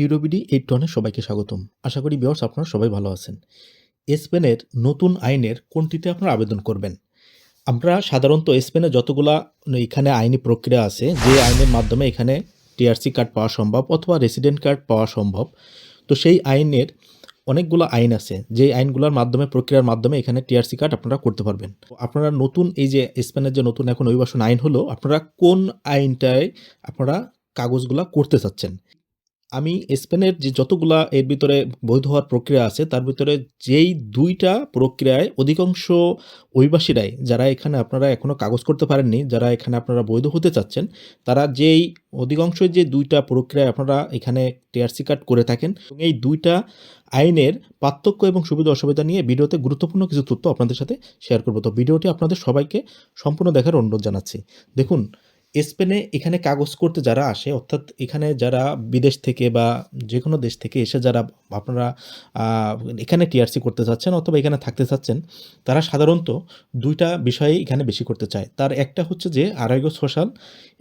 ইউরোবিডি eight টনে সবাইকে স্বাগতম। আশা করি বিয়ার্স আপনারা সবাই ভালো আছেন। স্পেনের নতুন আইনের কোনটিতে আপনারা আবেদন করবেন? আমরা সাধারণত স্পেনে যতগুলা এখানে আইনি প্রক্রিয়া আছে, যে আইনের মাধ্যমে এখানে টিআরসি কার্ড পাওয়া সম্ভব অথবা রেসিডেন্ট কার্ড পাওয়া সম্ভব, তো সেই আইনের অনেকগুলো আইন আছে যে আইনগুলোর মাধ্যমে, প্রক্রিয়ার মাধ্যমে এখানে টিআরসি কার্ড আপনারা করতে পারবেন। আপনারা নতুন, এই যে স্পেনের যে নতুন এখন অভিবাসন আইন হলো, আপনারা কোন আইনটায় আপনারা কাগজগুলা করতে চাচ্ছেন? আমি স্পেনের যে যতগুলা এর ভিতরে বৈধ হওয়ার প্রক্রিয়া আছে, তার ভিতরে যেই দুইটা প্রক্রিয়ায় অধিকাংশ অভিবাসীরাই, যারা এখানে আপনারা এখনও কাগজ করতে পারেননি, যারা এখানে আপনারা বৈধ হতে চাচ্ছেন, তারা যেই অধিকাংশ যে দুইটা প্রক্রিয়ায় আপনারা এখানে টিআরসি কার্ড করে থাকেন এই দুইটা আইনের পার্থক্য এবং সুবিধা অসুবিধা নিয়ে ভিডিওতে গুরুত্বপূর্ণ কিছু তথ্য আপনাদের সাথে শেয়ার করব। তো ভিডিওটি আপনাদের সবাইকে সম্পূর্ণ দেখার অনুরোধ জানাচ্ছি। দেখুন স্পেনে এখানে কাগজ করতে যারা আসে, অর্থাৎ এখানে যারা বিদেশ থেকে বা যে কোনো দেশ থেকে এসে যারা আপনারা এখানে টিআরসি করতে চাচ্ছেন অথবা এখানে থাকতে চাচ্ছেন, তারা সাধারণত দুইটা বিষয়ে এখানে বেশি করতে চায়। তার একটা হচ্ছে যে আরোগ্য সোশ্যাল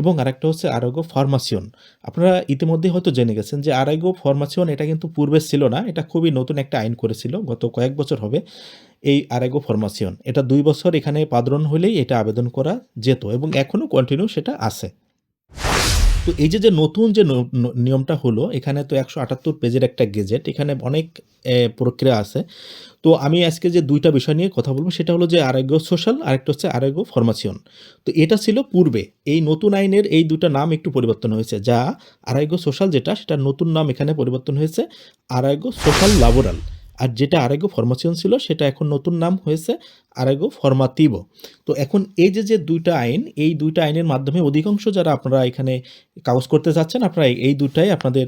এবং আরেকটা হচ্ছে আরোগ্য ফরমাসিয়ন আপনারা ইতিমধ্যে হয়তো জেনে গেছেন যে আরোগ্য ফরমাসিয়ন এটা কিন্তু পূর্বে ছিল না, এটা খুবই নতুন একটা আইন করেছিল, গত কয়েক বছর হবে। এই আরেগো ফরমাসিয়ন। এটা দুই বছর এখানে পাদরন হলেই এটা আবেদন করা যেত এবং এখনও কন্টিনিউ সেটা আছে। তো এই যে যে নতুন যে নিয়মটা হলো, এখানে তো একশো আটাত্তর পেজের একটা গেজেট, এখানে অনেক প্রক্রিয়া আছে। তো আমি আজকে যে দুইটা বিষয় নিয়ে কথা বলব, সেটা হলো যে আরোগ্য সোশ্যাল, আরেকটা হচ্ছে আরোগ্য ফরমাসিয়ন। তো এটা ছিল পূর্বে, এই নতুন আইনের এই দুটো নাম একটু পরিবর্তন হয়েছে, যা আরোগ্য সোশ্যাল যেটা সেটা নতুন নাম এখানে পরিবর্তন হয়েছে আরোগ্য সোশ্যাল লাবোরাল। আর যেটা আরোগ্য ফরমাসিয়ন ছিল, সেটা এখন নতুন নাম হয়েছে আরোগ্য ফরমাতিভ তো এখন এই যে যে দুইটা আইন, এই দুইটা আইনের মাধ্যমে অধিকাংশ যারা আপনারা এখানে কাগজ করতে চাচ্ছেন, আপনারা এই- দুটাই আপনাদের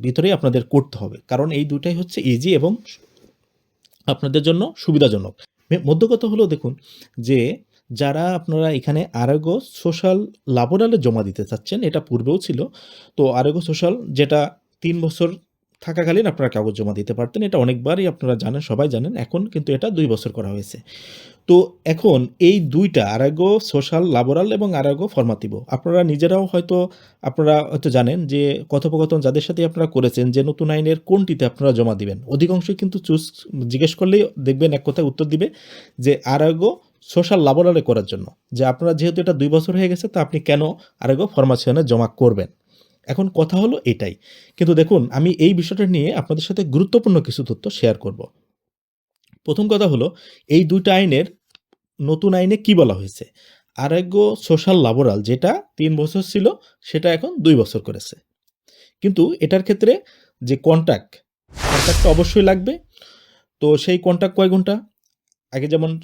ভিতরেই আপনাদের করতে হবে। কারণ এই দুটাই হচ্ছে ইজি এবং আপনাদের জন্য সুবিধাজনক। মে- মধ্য কথা হলো দেখুন যে, যারা আপনারা এখানে আরোগ্য সোশ্যাল লাবোরালে জমা দিতে চাচ্ছেন, এটা পূর্বেও ছিল। তো আরোগ্য সোশ্যাল যেটা তিন বছর থাকাকালীন আপনারা কাগজ জমা দিতে পারতেন। এটা অনেকবারই আপনারা জানেন, সবাই জানেন, এখন কিন্তু এটা দুই বছর করা হয়েছে। তো এখন এই দুইটা আরোগ্য সোশ্যাল লাবোরাল এবং আরোগ্য ফরমাতিভ আপনারা নিজেরাও হয়তো, আপনারা হয়তো জানেন যে কথোপকথন যাদের সাথে আপনারা করেছেন, যে নতুন আইনের কোনটিতে আপনারা জমা দিবেন। অধিকাংশই কিন্তু চুজ, জিজ্ঞেস করলেই দেখবেন এক কথায় উত্তর দিবে যে আরোগ্য সোশ্যাল লাবোরালে করার জন্য। যে আপনারা যেহেতু এটা দুই বছর হয়ে গেছে, তা আপনি কেন আরোগ্য ফরমাশনে জমা করবেন? এখন কথা হলো এটাই। কিন্তু দেখুন, আমি এই বিষয়টা নিয়ে আপনাদের সাথে গুরুত্বপূর্ণ কিছু তথ্য শেয়ার করব। প্রথম কথা হলো, এই দুইটা আইনের নতুন আইনে কি বলা হয়েছে? আরোগ্য সোশ্যাল লাবোরাল যেটা তিন বছর ছিল, সেটা এখন দুই বছর করেছে। কিন্তু এটার ক্ষেত্রে যে কন্ট্যাক্ট কন্ট্যাক্টটা অবশ্যই লাগবে। তো সেই কন্ট্যাক্ট কয় ঘণ্টা? আগে যেমন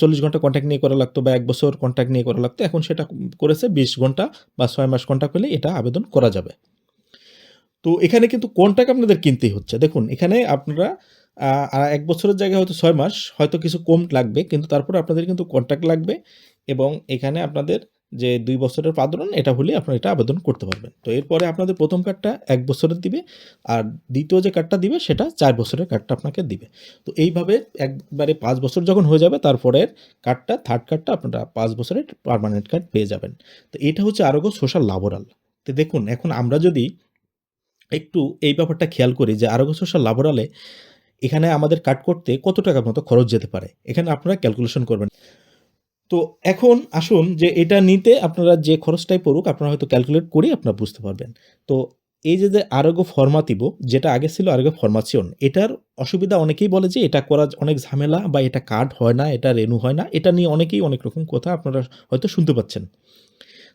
চল্লিশ ঘণ্টা কন্ট্যাক্ট নিয়ে করা লাগতো বা এক বছর কন্ট্যাক্ট নিয়ে করা লাগতো। এখন সেটা করেছে বিশ ঘণ্টা বা ছয় মাস কন্ট্যাক্ট হলে এটা আবেদন করা যাবে। তো এখানে কিন্তু কন্ট্যাক্ট আপনাদের কিনতেই হচ্ছে। দেখুন, এখানে আপনারা আর এক বছরের জায়গায় হয়তো ছয় মাস, হয়তো কিছু কম লাগবে, কিন্তু তারপরে আপনাদের কিন্তু কন্ট্যাক্ট লাগবে এবং এখানে আপনাদের যে দুই বছরের পাদরন এটা হলে আপনারা এটা আবেদন করতে পারবেন। তো এরপরে আপনাদের প্রথম কার্ডটা এক বছরের দিবে, আর দ্বিতীয় যে কার্ডটা দিবে, সেটা চার বছরের কার্ডটা আপনাকে দিবে। তো এইভাবে একবারে পাঁচ বছর যখন হয়ে যাবে, তারপরের কার্ডটা থার্ড কার্ডটা আপনারা পাঁচ বছরের পার্মানেন্ট কার্ড পেয়ে যাবেন। তো এটা হচ্ছে আরোগ্য সোশ্যাল লাবোরাল তো দেখুন, এখন আমরা যদি একটু এই ব্যাপারটা খেয়াল করি যে আরোগ্য সোশ্যাল লাবোরালে এখানে আমাদের কাট করতে কত টাকার মতো খরচ যেতে পারে? এখানে আপনারা ক্যালকুলেশন করবেন। তো এখন আসুন যে এটা নিতে আপনারা যে খরচটাই পড়ুক, আপনারা হয়তো ক্যালকুলেট করে আপনারা বুঝতে পারবেন। তো এই যে যে আরোগ্য ফরমাতিব যেটা আগে ছিল আরোগ্য ফরমাসিয়ন এটার অসুবিধা অনেকেই বলে যে এটা করা অনেক ঝামেলা বা এটা কার্ড হয় না, এটা রেনু হয় না, এটা নিয়ে অনেকেই অনেক রকম কথা আপনারা হয়তো শুনতে পাচ্ছেন।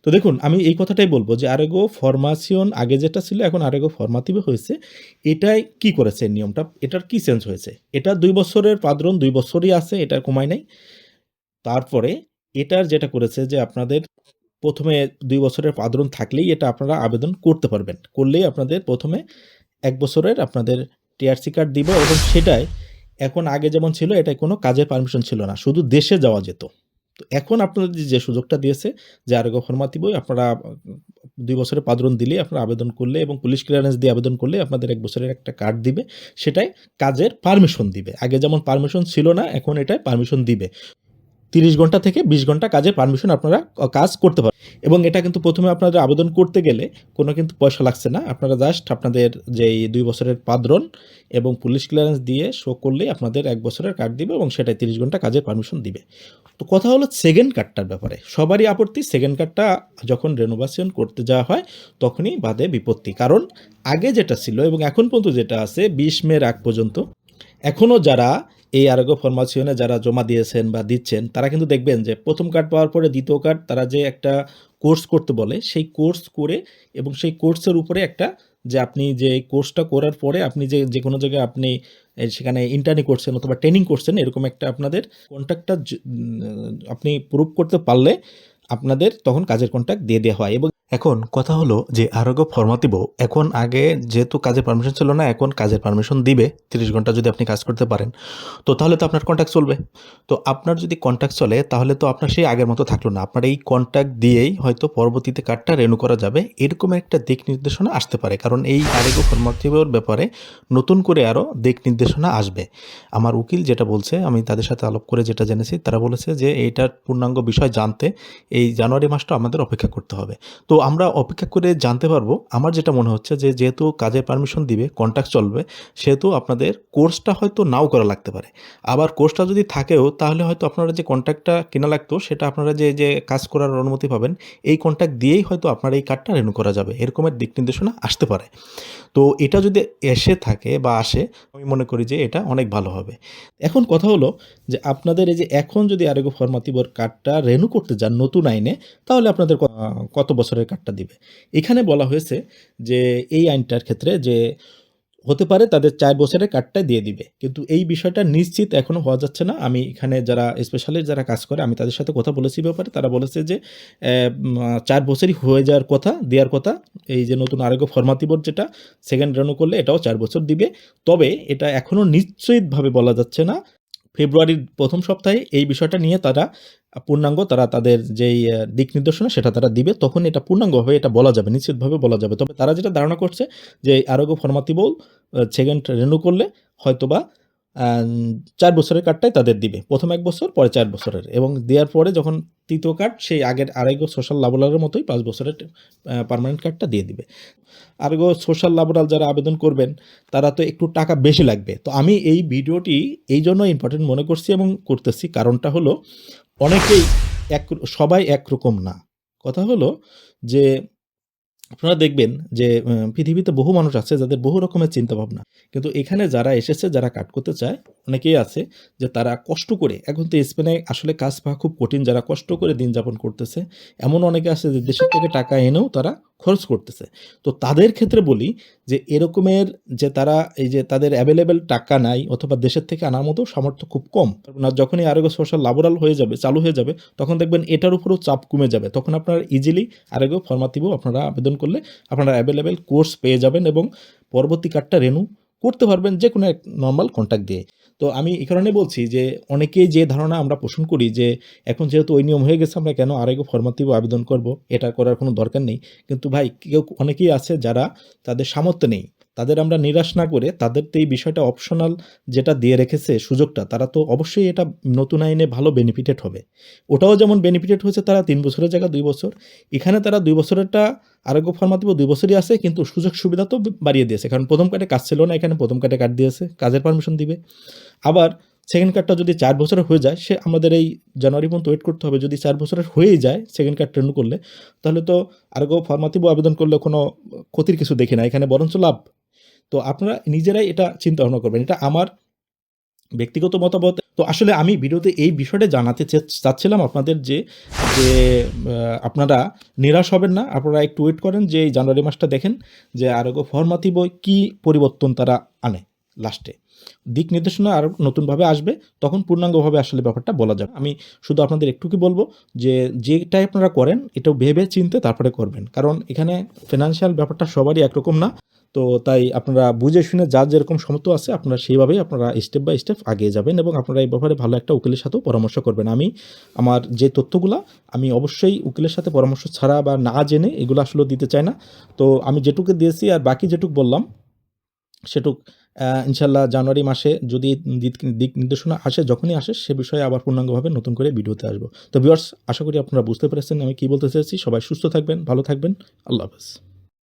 তো দেখুন, আমি এই কথাটাই বলব যে আরোগ্য ফরমাসিয়ন আগে যেটা ছিল, এখন আরোগ্য ফরমাতিভ হয়েছে। এটাই কি করেছে নিয়মটা? এটার কি চেঞ্জ হয়েছে? এটা দুই বছরের পাদরন দুই বছরই আছে, এটা কমায় নাই। তারপরে এটার যেটা করেছে যে আপনাদের প্রথমে দুই বছরের পাদরন থাকলেই এটা আপনারা আবেদন করতে পারবেন। করলেই আপনাদের প্রথমে এক বছরের আপনাদের টিআরসি কার্ড দিব এবং সেটাই এখন আগে যেমন ছিল, এটাই কোনো কাজের পারমিশন ছিল না, শুধু দেশে যাওয়া যেত। তো এখন আপনাদের যে সুযোগটা দিয়েছে যে আরোগ্য ফরমাতি বই আপনারা দুই বছরের পাদরন দিলে আপনারা আবেদন করলে এবং পুলিশ ক্লিয়ারেন্স দিয়ে আবেদন করলে আপনাদের এক বছরের একটা কার্ড দিবে, সেটাই কাজের পারমিশন দিবে। আগে যেমন পারমিশন ছিল না, এখন এটাই পারমিশন দিবে। তিরিশ ঘণ্টা থেকে বিশ ঘণ্টা কাজের পারমিশন আপনারা কাজ করতে পারেন এবং এটা কিন্তু প্রথমে আপনাদের আবেদন করতে গেলে কোনো কিন্তু পয়সা লাগছে না। আপনারা জাস্ট আপনাদের যেই দুই বছরের পাদ্রন এবং পুলিশ ক্লিয়ারেন্স দিয়ে শো করলেই আপনাদের এক বছরের কার্ড দিবে এবং সেটাই তিরিশ ঘণ্টা কাজের পারমিশন দিবে। তো কথা হলো সেকেন্ড কার্ডটার ব্যাপারে। সবারই আপত্তি সেকেন্ড কার্ডটা যখন রেনোভেশন করতে যাওয়া হয়, তখনই বাদে বিপত্তি। কারণ আগে যেটা ছিল এবং এখন পর্যন্ত যেটা আছে, বিশ মের আগ পর্যন্ত এখনও যারা এই আরোগ্য ফরমাসিয়নে যারা জমা দিয়েছেন বা দিচ্ছেন, তারা কিন্তু দেখবেন যে প্রথম কার্ড পাওয়ার পরে দ্বিতীয় কার্ড তারা যে একটা কোর্স করতে বলে, সেই কোর্স করে এবং সেই কোর্সের উপরে একটা যে আপনি যে কোর্সটা করার পরে আপনি যে যে কোনো জায়গায় আপনি সেখানে ইন্টার্নি করছেন অথবা ট্রেনিং করছেন, এরকম একটা আপনাদের কন্ট্যাক্টটা আপনি প্রুভ করতে পারলে আপনাদের তখন কাজের কন্ট্যাক্ট দিয়ে দেওয়া হয় এবং এখন কথা হলো যে আরোগ্য ফর্মাতিব এখন আগে যেহেতু কাজের পারমিশন ছিল না, এখন কাজের পারমিশন দিবে, তিরিশ ঘণ্টা যদি আপনি কাজ করতে পারেন। তো তাহলে তো আপনার কন্ট্যাক্ট চলবে। তো আপনার যদি কন্ট্যাক্ট চলে, তাহলে তো আপনার সেই আগের মতো থাকল না। আপনার এই কন্ট্যাক্ট দিয়েই হয়তো পরবর্তীতে কার্ডটা রেনু করা যাবে। এরকম একটা দিক নির্দেশনা আসতে পারে, কারণ এই আরোগ্য ফর্মাতিবর ব্যাপারে নতুন করে আরও দিক নির্দেশনা আসবে। আমার উকিল যেটা বলছে, আমি তাদের সাথে আলাপ করে যেটা জেনেছি, তারা বলেছে যে এইটার পূর্ণাঙ্গ বিষয় জানতে এই জানুয়ারি মাসটা আমাদের অপেক্ষা করতে হবে। তো আমরা অপেক্ষা করে জানতে পারব, আমার যেটা মনে হচ্ছে যে যেহেতু কাজের পারমিশন দিবে কন্ট্যাক্ট চলবে, সেহেতু আপনাদের কোর্সটা হয়তো নাও করা লাগতে পারে। আবার কোর্সটা যদি থাকেও, তাহলে হয়তো আপনারা যে কন্ট্যাক্টটা কেনা লাগতো, সেটা আপনারা যে যে কাজ করার অনুমতি পাবেন, এই কন্ট্যাক্ট দিয়েই হয়তো আপনার এই কার্ডটা রেনু করা যাবে। এরকমের দিক নির্দেশনা আসতে পারে। তো এটা যদি এসে থাকে বা আসে, আমি মনে করি যে এটা অনেক ভালো হবে। এখন কথা হলো যে আপনাদের এই যে এখন যদি আরোগ্য ফরমাতিবর কার্ডটা রেনু করতে যান নতুন আইনে, তাহলে আপনাদের কত বছরের কার্ডটা দিবে। এখানে বলা হয়েছে যে এই আইনটার ক্ষেত্রে যে হতে পারে তাদের চার বছরের কার্ডটা দিয়ে দিবে। কিন্তু এই বিষয়টা নিশ্চিত এখনও হওয়া যাচ্ছে না। আমি এখানে যারা স্পেশালি যারা কাজ করে, আমি তাদের সাথে কথা বলেছি ব্যাপারে। তারা বলেছে যে চার বছরই হয়ে যাওয়ার কথা, দেওয়ার কথা। এই যে নতুন আরোগ্য ফরমাতিবর যেটা সেকেন্ড রানও করলে এটাও চার বছর দিবে। তবে এটা এখনও নিশ্চিতভাবে বলা যাচ্ছে না। ফেব্রুয়ারির প্রথম সপ্তাহে এই বিষয়টা নিয়ে তারা, পূর্ণাঙ্গ তারা তাদের যেই দিক নির্দেশনা সেটা তারা দিবে, তখন এটা পূর্ণাঙ্গভাবে এটা বলা যাবে, নিশ্চিতভাবে বলা যাবে। তবে তারা যেটা ধারণা করছে যে আরোগ্য ফর্মাতিবল সেকেন্ড রেনু করলে হয়তোবা চার বছরের কার্ডটাই তাদের দিবে। প্রথম এক বছর, পরে চার বছরের। এবং দেওয়ার পরে যখন তৃতীয় কার্ড সেই আগের আরেকগো সোশ্যাল লাবোরালের মতোই পাঁচ বছরের পার্মানেন্ট কার্ডটা দিয়ে দিবে। আরেকগো সোশ্যাল লাবোরাল যারা আবেদন করবেন, তারা তো একটু টাকা বেশি লাগবে। তো আমি এই ভিডিওটি এই জন্য ইম্পর্টেন্ট মনে করছি এবং করতেছি। কারণটা হলো, অনেকেই এক, সবাই একরকম না। কথা হলো যে আপনারা দেখবেন যে পৃথিবীতে বহু মানুষ আছে যাদের বহু রকমের চিন্তা ভাবনা কিন্তু এখানে যারা এসেছে, যারা কাট করতে চায় অনেকেই আছে যে তারা কষ্ট করে, এখন তো স্পেনে আসলে কাজ পাওয়া খুব কঠিন, যারা কষ্ট করে দিন যাপন করতেছে। এমন অনেকে আছে যে দেশের থেকে টাকা এনেও তারা খরচ করতেছে। তো তাদের ক্ষেত্রে বলি যে এরকমের যে তারা, এই যে তাদের অ্যাভেলেবেল টাকা নাই অথবা দেশের থেকে আনার মতো সামর্থ্য খুব কম। না, যখনই আরোগ্য সোশ্যাল লাবোরাল হয়ে যাবে, চালু হয়ে যাবে, তখন দেখবেন এটার উপরেও চাপ কমে যাবে। তখন আপনারা ইজিলি আরোগ্য ফরমাতিভও আপনারা আবেদন করলে আপনারা অ্যাভেলেবেল কোর্স পেয়ে যাবেন এবং পরবর্তী কার্ডটা রেনু করতে পারবেন যে কোনো এক নর্মাল কন্ট্যাক্ট দিয়ে। তো আমি এই কারণে বলছি যে অনেকেই যে ধারণা আমরা পোষণ করি যে এখন যেহেতু ওই নিয়ম হয়ে গেছে, আমরা কেন আরেকও ফরমাতিভ আবেদন করব? এটা করার কোনো দরকার নেই। কিন্তু ভাই, কেউ অনেকেই আছে যারা তাদের সামর্থ্য নেই। তাদের আমরা নিরাশ না করে তাদের তো এই বিষয়টা অপশনাল যেটা দিয়ে রেখেছে সুযোগটা, তারা তো অবশ্যই এটা নতুন আইনে ভালো বেনিফিটেড হবে। ওটাও যেমন বেনিফিটেড হয়েছে তারা তিন বছরের জায়গায় দুই বছর। এখানে তারা দুই বছরেরটা আরোগ্য ফরমাতিভ দুই বছরই আছে, কিন্তু সুযোগ সুবিধা তো বাড়িয়ে দিয়েছে, কারণ প্রথম কার্ডে কাজ ছিল না, এখানে প্রথম কার্ডে কার্ড দিয়েছে, কাজের পারমিশন দিবে। আবার সেকেন্ড কার্ডটা যদি চার বছরের হয়ে যায়, সে আমাদের এই জানুয়ারি পর্যন্ত ওয়েট করতে হবে, যদি চার বছরের হয়েই যায় সেকেন্ড কার্ড রেনু করলে, তাহলে তো আরোগ্য ফরমাতিভ আবেদন করলে কোনো ক্ষতির কিছু দেখি না, এখানে বরঞ্চ লাভ। তো আপনারা নিজেরাই এটা চিন্তা ভাবনা করবেন। এটা আমার ব্যক্তিগত মতামত। তো আসলে আমি ভিডিওতে এই বিষয়টা জানাতে চাচ্ছিলাম আপনাদের যে যে আপনারা নিরাশ হবেন না। আপনারা একটু ওয়েট করেন যে, এই জানুয়ারি মাসটা দেখেন যে আরোগ্য ফরমাতি বই কী পরিবর্তন তারা আনে লাস্টে দিক নির্দেশনা আর নতুনভাবে আসবে, তখন পূর্ণাঙ্গভাবে আসলে ব্যাপারটা বলা যাবে। আমি শুধু আপনাদের একটু কি বলব যে যেটাই আপনারা করেন, এটাও ভেবে চিনতে তারপরে করবেন। কারণ এখানে ফিনান্সিয়াল ব্যাপারটা সবারই একরকম না। তো তাই আপনারা বুঝে শুনে যার যেরকম সমর্থ আছে, আপনারা সেইভাবেই আপনারা স্টেপ বাই স্টেপ আগিয়ে যাবেন এবং আপনারা এই ব্যাপারে ভালো একটা উকিলের সাথেও পরামর্শ করবেন। আমি আমার যে তথ্যগুলো, আমি অবশ্যই উকিলের সাথে পরামর্শ ছাড়া বা না জেনে এগুলো আসলে দিতে চাই না। তো আমি যেটুকু দিয়েছি আর বাকি যেটুক বললাম, সেটুক ইনশাল্লাহ জানুয়ারি মাসে যদি দিক নির্দেশনা আসে, যখনই আসে, সে বিষয়ে আবার পূর্ণাঙ্গভাবে নতুন করে ভিডিওতে আসব। তো ভিউয়ার্স আশা করি আপনারা বুঝতে পেরেছেন আমি কী বলতে চাইছি সবাই সুস্থ থাকবেন, ভালো থাকবেন। আল্লাহ হাফেজ।